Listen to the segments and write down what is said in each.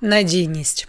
Надійність.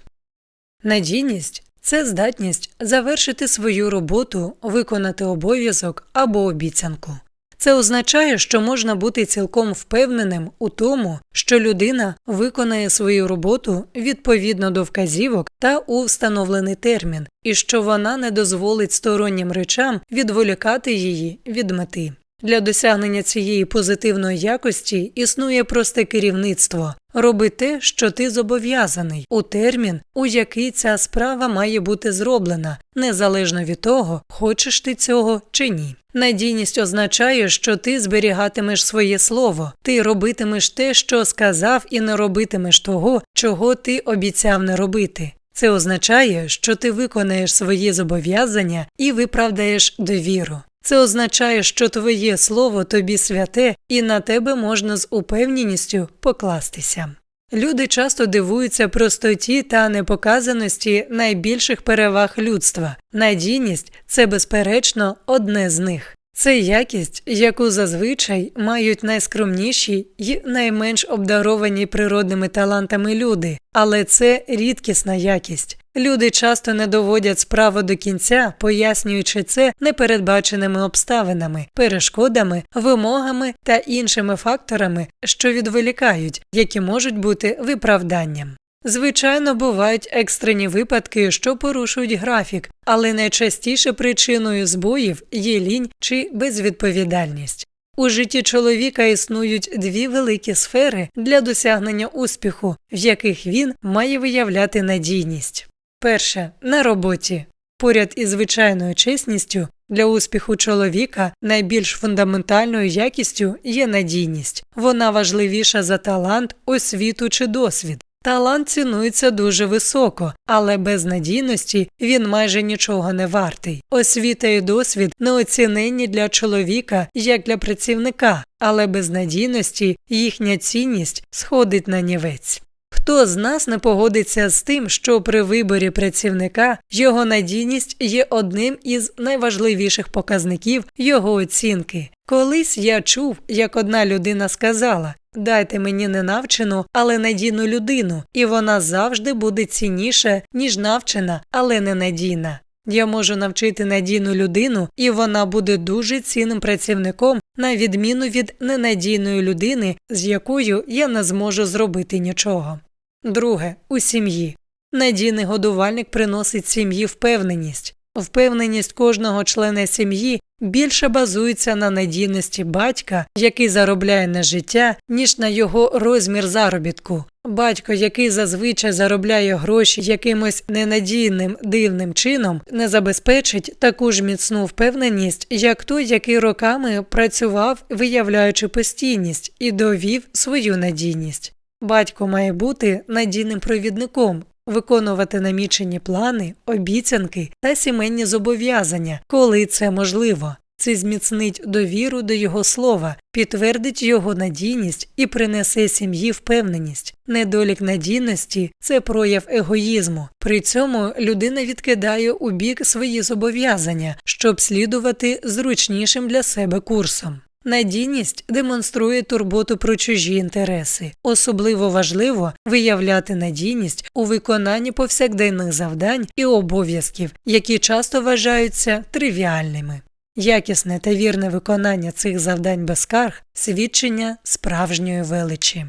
Надійність це здатність завершити свою роботу, виконати обов'язок або обіцянку. Це означає, що можна бути цілком впевненим у тому, що людина виконає свою роботу відповідно до вказівок та у встановлений термін, і що вона не дозволить стороннім речам відволікати її від мети. Для досягнення цієї позитивної якості існує просте керівництво роби те, що ти зобов'язаний, у термін, у який ця справа має бути зроблена, незалежно від того, хочеш ти цього чи ні. Надійність означає, що ти зберігатимеш своє слово, ти робитимеш те, що сказав, і не робитимеш того, чого ти обіцяв не робити. Це означає, що ти виконаєш свої зобов'язання і виправдаєш довіру. Це означає, що твоє слово тобі святе, і на тебе можна з упевненістю покластися. Люди часто дивуються простоті та непоказаності найбільших переваг людства. Надійність це, безперечно, одне з них. Це якість, яку зазвичай мають найскромніші й найменш обдаровані природними талантами люди, але це рідкісна якість. Люди часто не доводять справу до кінця, пояснюючи це непередбаченими обставинами, перешкодами, вимогами та іншими факторами, що відволікають, які можуть бути виправданням. Звичайно, бувають екстрені випадки, що порушують графік, але найчастіше причиною збоїв є лінь чи безвідповідальність. У житті чоловіка існують дві великі сфери для досягнення успіху, в яких він має виявляти надійність. Перше на роботі. Поряд із звичайною чесністю для успіху чоловіка найбільш фундаментальною якістю є надійність. Вона важливіша за талант, освіту чи досвід. Талант цінується дуже високо, але без надійності він майже нічого не вартий. Освіта і досвід неоціненні для чоловіка як для працівника, але без надійності їхня цінність сходить на нівець. Хто з нас не погодиться з тим, що при виборі працівника його надійність є одним із найважливіших показників його оцінки? Колись я чув, як одна людина сказала Дайте мені не навчену, але надійну людину, і вона завжди буде цінніша, ніж навчена, але не надійна. Я можу навчити надійну людину, і вона буде дуже цінним працівником, на відміну від ненадійної людини, з якою я не зможу зробити нічого. Друге у сім'ї. Надійний годувальник приносить сім'ї впевненість. Впевненість кожного члена сім'ї більше базується на надійності батька, який заробляє на життя, ніж на його розмір заробітку. Батько, який зазвичай заробляє гроші якимось ненадійним дивним чином, не забезпечить таку ж міцну впевненість, як той, який роками працював, виявляючи постійність, і довів свою надійність. Батько має бути надійним провідником, виконувати намічені плани, обіцянки та сімейні зобов'язання, коли це можливо. Це зміцнить довіру до його слова, підтвердить його надійність і принесе сім'ї впевненість. Недолік надійності це прояв егоїзму. При цьому людина відкидає у бік свої зобов'язання, щоб слідувати зручнішим для себе курсом. Надійність демонструє турботу про чужі інтереси. Особливо важливо виявляти надійність у виконанні повсякденних завдань і обов'язків, які часто вважаються тривіальними. Якісне та вірне виконання цих завдань без скарг свідчення справжньої величі.